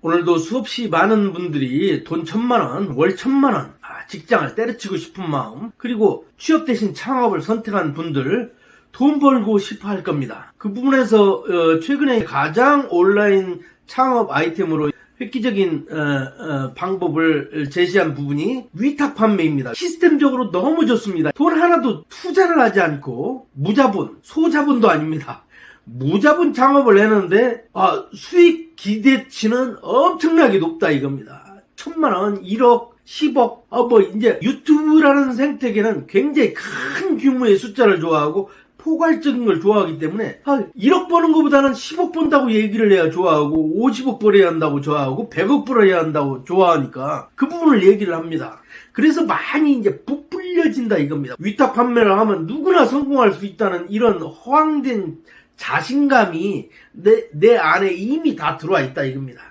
오늘도 수없이 많은 분들이 돈 천만 원, 월 천만 원, 아, 직장을 때려치고 싶은 마음, 그리고 취업 대신 창업을 선택한 분들, 돈 벌고 싶어 할 겁니다. 그 부분에서 어, 최근에 가장 온라인 창업 아이템으로 획기적인 어, 어, 방법을 제시한 부분이 위탁 판매입니다. 시스템적으로 너무 좋습니다. 돈 하나도 투자를 하지 않고 무자본, 소자본도 아닙니다. 무자본 창업을 했는데 아, 수익 기대치는 엄청나게 높다 이겁니다. 천만 원, 1억, 10억, 아, 뭐, 이제 유튜브라는 생태계는 굉장히 큰 규모의 숫자를 좋아하고 포괄적인 걸 좋아하기 때문에 아, 1억 버는 것보다는 10억 번다고 얘기를 해야 좋아하고 50억 벌어야 한다고 좋아하고 100억 벌어야 한다고 좋아하니까 그 부분을 얘기를 합니다. 그래서 많이 이제 부풀려진다 이겁니다. 위탁 판매를 하면 누구나 성공할 수 있다는 이런 허황된 자신감이 내, 내 안에 이미 다 들어와 있다 이겁니다.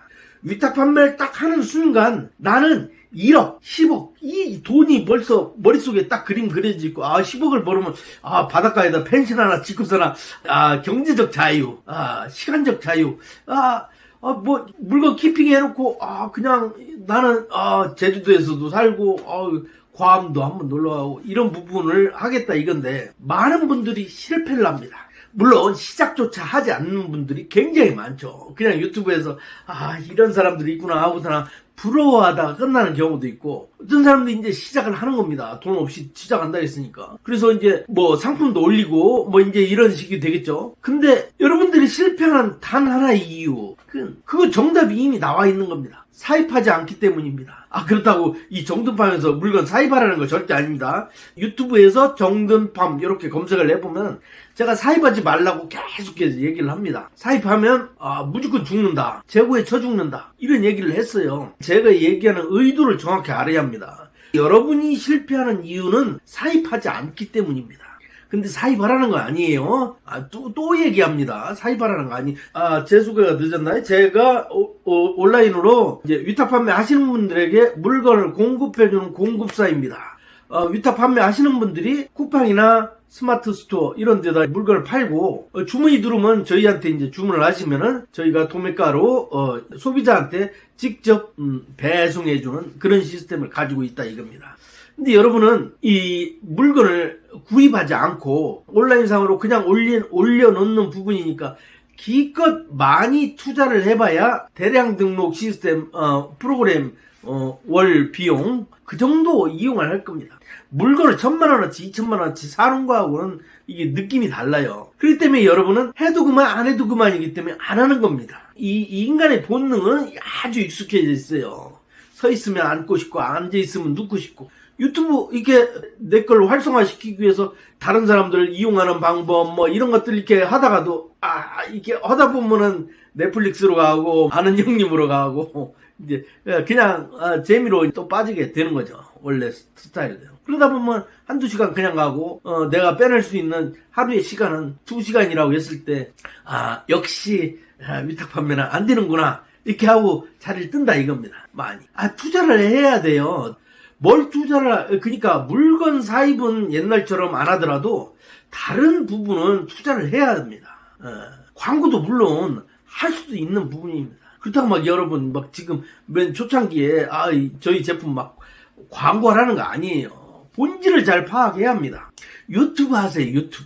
위탁 판매를 딱 하는 순간 나는 1억, 10억, 이 돈이 벌써 머릿속에 딱 그림 그려지고, 아, 10억을 벌으면, 아, 바닷가에다 펜션 하나 짓고 살아, 아, 경제적 자유, 아, 시간적 자유, 아, 아, 뭐, 물건 키핑 해놓고, 아, 그냥 나는, 아, 제주도에서도 살고, 아, 괌도 한번 놀러 가고, 이런 부분을 하겠다 이건데, 많은 분들이 실패를 합니다. 물론 시작조차 하지 않는 분들이 굉장히 많죠. 그냥 유튜브에서 아 이런 사람들이 있구나 하고서나 부러워하다가 끝나는 경우도 있고 어떤 사람들이 이제 시작을 하는 겁니다. 돈 없이 시작한다 했으니까. 그래서 이제 뭐 상품도 올리고 뭐 이제 이런 식이 되겠죠. 근데 여러분들이 실패하는 단 하나의 이유 그 그거 정답이 이미 나와 있는 겁니다. 사입하지 않기 때문입니다. 아 그렇다고 이 정든팜에서 물건 사입하라는 거 절대 아닙니다. 유튜브에서 정든팜 이렇게 검색을 해보면 제가 사입하지 말라고 계속해서 얘기를 합니다. 사입하면 아, 무조건 죽는다. 재고에 쳐 죽는다. 이런 얘기를 했어요. 제가 얘기하는 의도를 정확히 알아야 합니다. 여러분이 실패하는 이유는 사입하지 않기 때문입니다. 근데 사입하라는 거 아니에요. 아, 또, 또 얘기합니다. 사입하라는 거 아니. 아, 제 소개가 늦었나요? 제가 오, 오, 온라인으로 이제 위탁 판매 하시는 분들에게 물건을 공급해주는 공급사입니다. 어, 위탁 판매 하시는 분들이 쿠팡이나 스마트 스토어 이런 데다 물건을 팔고 어, 주문이 들어오면 저희한테 이제 주문을 하시면은 저희가 도매가로 어, 소비자한테 직접 음, 배송해주는 그런 시스템을 가지고 있다 이겁니다. 근데 여러분은 이 물건을 구입하지 않고 온라인상으로 그냥 올린, 올려놓는 부분이니까 기껏 많이 투자를 해봐야 대량 등록 시스템, 어, 프로그램, 어, 월 비용, 그 정도 이용을 할 겁니다. 물건을 천만 원어치, 이천만 원어치 사는 거하고는 이게 느낌이 달라요. 그렇기 때문에 여러분은 해도 그만, 안 해도 그만이기 때문에 안 하는 겁니다. 이, 이 인간의 본능은 아주 익숙해져 있어요. 서 있으면 앉고 싶고, 앉아 있으면 눕고 싶고. 유튜브 이렇게 내 걸 활성화시키기 위해서 다른 사람들을 이용하는 방법 뭐 이런 것들 이렇게 하다가도 아 이게 하다 보면은 넷플릭스로 가고 아는 형님으로 가고 이제 그냥 아, 재미로 또 빠지게 되는 거죠. 원래 스타일대로 그러다 보면 한두 시간 그냥 가고 어, 내가 빼낼 수 있는 하루의 시간은 두 시간이라고 했을 때 아 역시 아, 위탁 판매는 안 되는구나. 이렇게 하고 자리를 뜬다 이겁니다. 많이. 아 투자를 해야 돼요 뭘 투자를 그러니까 물건 사입은 옛날처럼 안 하더라도 다른 부분은 투자를 해야 합니다. 어, 광고도 물론 할 수도 있는 부분입니다. 그렇다고 막 여러분 막 지금 맨 초창기에 아 저희 제품 막 광고하라는 거 아니에요. 본질을 잘 파악해야 합니다. 유튜브 하세요 유튜브.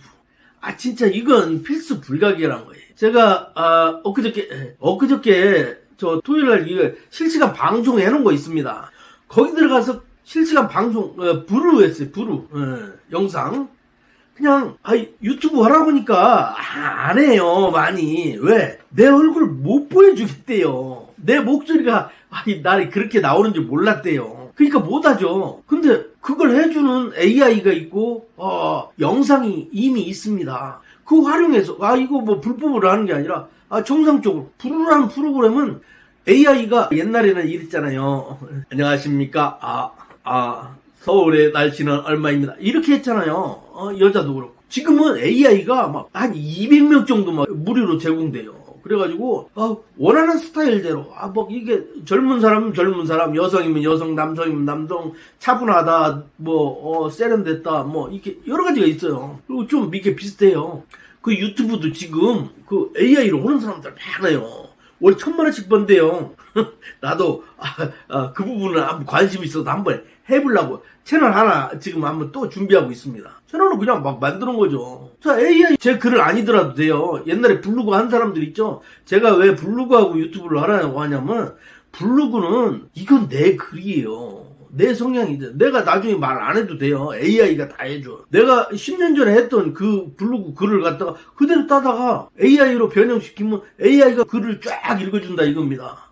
아 진짜 이건 필수 불가결한 거예요. 제가 아, 엊그저께 엊그저께 저 토요일 날 이거 실시간 방송해 놓은 거 있습니다. 거기 들어가서 실시간 방송 어, 부루 했어요 부루. 어, 영상. 그냥 아, 유튜브 하라 보니까 아, 안 해요 많이. 왜? 내 얼굴 못 보여주겠대요. 내 목소리가 아니 날이 그렇게 나오는 줄 몰랐대요. 그러니까 못하죠. 근데 그걸 해주는 AI가 있고 어, 영상이 이미 있습니다. 그 활용해서 아 이거 뭐 불법으로 하는 게 아니라 아 정상적으로 부루라는 프로그램은 AI가 옛날에는 이랬잖아요. 안녕하십니까? 아 아, 서울의 날씨는 얼마입니다. 이렇게 했잖아요. 어, 여자도 그렇고. 지금은 AI가 막 한 200명 정도 막 무료로 제공돼요. 그래가지고, 아, 원하는 스타일대로, 아, 뭐, 이게 젊은 사람은 젊은 사람, 여성이면 여성, 남성이면 남성, 차분하다, 뭐, 어, 세련됐다, 뭐, 이렇게 여러 가지가 있어요. 그리고 좀 이렇게 비슷해요. 그 유튜브도 지금 그 AI로 오는 사람들 많아요. 월 천만 원씩 번대요. 나도 아, 아, 그 부분은 관심 있어서 한번 해보려고 채널 하나 지금 한번 또 준비하고 있습니다. 채널은 그냥 막 만드는 거죠. 자, AI 제 글을 아니더라도 돼요. 옛날에 블로그 한 사람들 있죠. 제가 왜 블로그하고 유튜브를 하라고 하냐면 블로그는 이건 내 글이에요. 내 성향이죠. 내가 나중에 말 안 해도 돼요. AI가 다 해줘. 내가 10년 전에 했던 그 블로그 글을 갖다가 그대로 따다가 AI로 변형시키면 AI가 글을 쫙 읽어준다 이겁니다.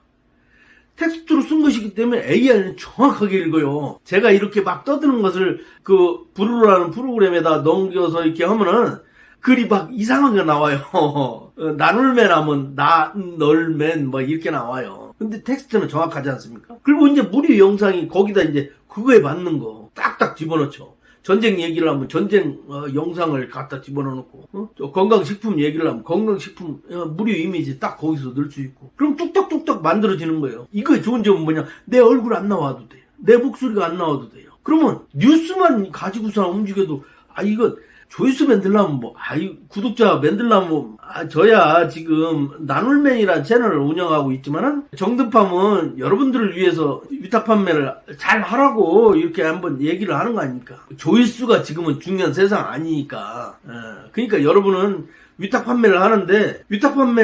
텍스트로 쓴 것이기 때문에 AI는 정확하게 읽어요. 제가 이렇게 막 떠드는 것을 그 브루라는 프로그램에다 넘겨서 이렇게 하면은 글이 막 이상한 게 나와요. 어, 나눌맨 하면 나, 널맨 뭐 이렇게 나와요. 근데 텍스트는 정확하지 않습니까? 그리고 이제 무료 영상이 거기다 이제 그거에 맞는 거 딱딱 집어넣죠. 전쟁 얘기를 하면 전쟁 어, 영상을 갖다 집어넣고 어? 저 건강식품 얘기를 하면 건강식품 어, 무료 이미지 딱 거기서 넣을 수 있고 그럼 뚝딱뚝딱 만들어지는 거예요. 이거의 좋은 점은 뭐냐? 내 얼굴 안 나와도 돼요. 내 목소리가 안 나와도 돼요. 그러면 뉴스만 가지고서 움직여도 아 이거 조회수 만들려면 뭐, 아이, 구독자 만들려면 뭐, 아, 저야 지금 나눌맨이라는 채널을 운영하고 있지만은 정든팜은 여러분들을 위해서 위탁 판매를 잘 하라고 이렇게 한번 얘기를 하는 거 아닙니까? 조회수가 지금은 중요한 세상 아니니까. 예, 그러니까 여러분은 위탁 판매를 하는데 위탁 판매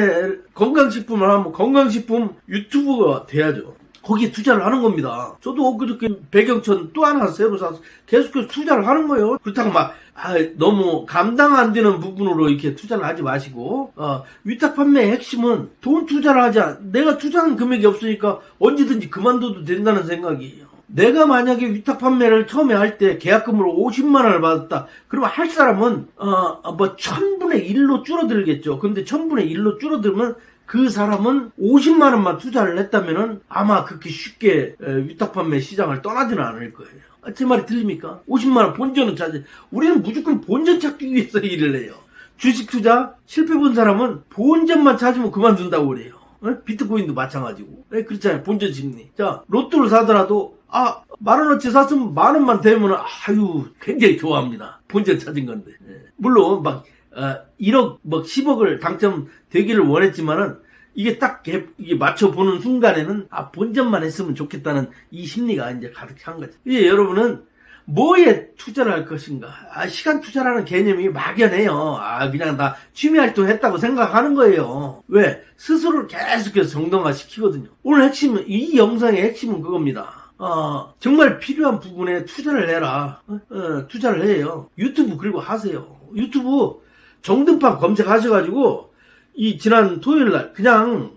건강식품을 하면 건강식품 유튜브가 돼야죠. 거기에 투자를 하는 겁니다. 저도 엊그저께 배경천 또 하나 새로 사서 계속해서 투자를 하는 거예요. 그렇다고 막, 아, 너무 감당 안 되는 부분으로 이렇게 투자를 하지 마시고, 어, 위탁 판매의 핵심은 돈 투자를 하자. 내가 투자한 금액이 없으니까 언제든지 그만둬도 된다는 생각이에요. 내가 만약에 위탁 판매를 처음에 할 때 계약금으로 50만 원을 받았다. 그러면 할 사람은 어뭐 천분의 1로 줄어들겠죠. 근데 천분의 1로 줄어들면 그 사람은 50만 원만 투자를 했다면은 아마 그렇게 쉽게 에, 위탁 판매 시장을 떠나지는 않을 거예요. 아, 제 말이 들립니까? 50만 원 본전은 찾지. 우리는 무조건 본전 찾기 위해서 일을 해요. 주식 투자 실패 본 사람은 본전만 찾으면 그만둔다고 그래요. 어? 비트코인도 마찬가지고. 예, 그렇잖아요. 본전 심리. 자, 로또를 사더라도, 아, 만 원어치 샀으면 만 원만 되면, 아유, 굉장히 좋아합니다. 본전 찾은 건데. 예. 물론, 막, 어, 1억, 뭐, 10억을 당첨되기를 원했지만은, 이게 딱, 개- 이게 맞춰보는 순간에는, 아, 본전만 했으면 좋겠다는 이 심리가 이제 가득한 거죠. 이제 여러분은, 뭐에 투자를 할 것인가? 아, 시간 투자라는 개념이 막연해요. 아, 그냥 나 취미 활동 했다고 생각하는 거예요. 왜? 스스로를 계속해서 정당화 시키거든요. 오늘 핵심은, 이 영상의 핵심은 그겁니다. 어, 정말 필요한 부분에 투자를 해라. 어, 어, 투자를 해요. 유튜브 그리고 하세요. 유튜브 정등판 검색하셔가지고, 이 지난 토요일 날, 그냥,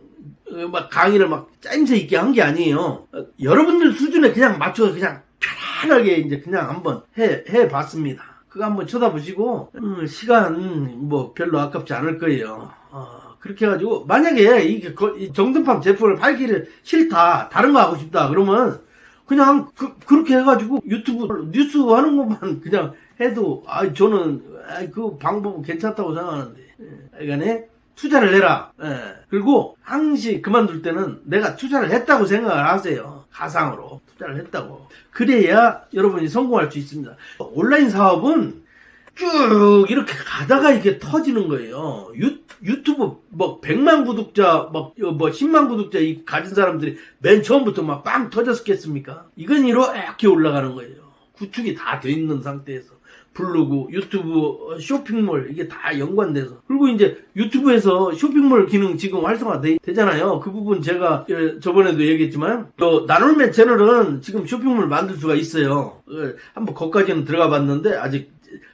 어, 막 강의를 막 짜임새 있게 한 게 아니에요. 어, 여러분들 수준에 그냥 맞춰서 그냥 편안하게 이제 그냥 한번 해, 해 봤습니다. 그거 한번 쳐다보시고, 음, 시간 뭐 별로 아깝지 않을 거예요. 어, 그렇게 해가지고, 만약에 이게 정등팜 제품을 팔기를 싫다, 다른 거 하고 싶다, 그러면 그냥 그, 그렇게 해가지고 유튜브 뉴스 하는 것만 그냥 해도, 아 저는 아, 그 방법은 괜찮다고 생각하는데, 예, 하여간에 투자를 해라. 예. 그리고 항시 그만둘 때는 내가 투자를 했다고 생각을 하세요. 가상으로 투자를 했다고. 그래야 여러분이 성공할 수 있습니다. 온라인 사업은 쭉 이렇게 가다가 이렇게 터지는 거예요. 유, 유튜브 뭐 100만 구독자 뭐, 뭐 10만 구독자 이 가진 사람들이 맨 처음부터 막 빵 터졌겠습니까? 이건 이렇게 올라가는 거예요. 구축이 다 돼 있는 상태에서. 블로그, 유튜브, 쇼핑몰 이게 다 연관돼서 그리고 이제 유튜브에서 쇼핑몰 기능 지금 활성화 돼, 되잖아요. 그 부분 제가 예, 저번에도 얘기했지만 또 나눌맨 채널은 지금 쇼핑몰 만들 수가 있어요. 예, 한번 거기까지는 들어가 봤는데 아직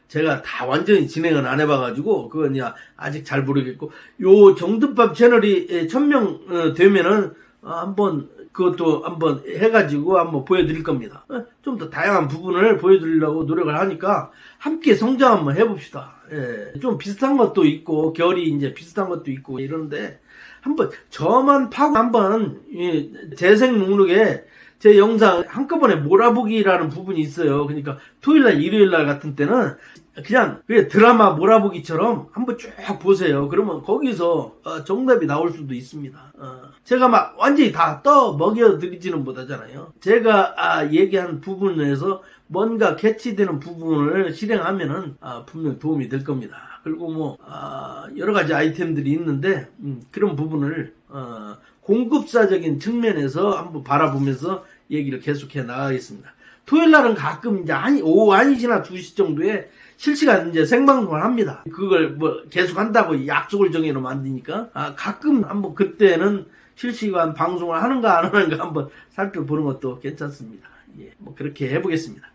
제가 다 완전히 진행은 안 해봐가지고 그건 야 아직 잘 모르겠고 요 정든밥 채널이 예, 1000명 어, 되면은 어, 한번 그것도 한번 해가지고 한번 보여드릴 겁니다. 좀 더 다양한 부분을 보여드리려고 노력을 하니까 함께 성장 한번 해봅시다. 예, 좀 비슷한 것도 있고 결이 이제 비슷한 것도 있고 이러는데 한번 저만 파고 한번 이 재생 목록에 제 영상 한꺼번에 몰아보기라는 부분이 있어요. 그러니까 토요일날 일요일날 같은 때는 그냥 드라마 몰아보기처럼 한번 쭉 보세요. 그러면 거기서 어, 정답이 나올 수도 있습니다. 어, 제가 막 완전히 다 떠 먹여 드리지는 못하잖아요. 제가 아, 얘기한 부분에서 뭔가 캐치되는 부분을 실행하면은 아, 분명 도움이 될 겁니다. 그리고 뭐 아, 여러 가지 아이템들이 있는데 음, 그런 부분을 어, 공급사적인 측면에서 한번 바라보면서 얘기를 계속해 나가겠습니다. 토요일 날은 가끔 이제 한, 오후 1시나 2시 정도에 실시간 이제 생방송을 합니다. 그걸 뭐 계속 한다고 약속을 정해놓으면 안 되니까. 아, 가끔 한번 그때는 실시간 방송을 하는가 안 하는가 한번 살펴보는 것도 괜찮습니다. 예, 뭐 그렇게 해보겠습니다.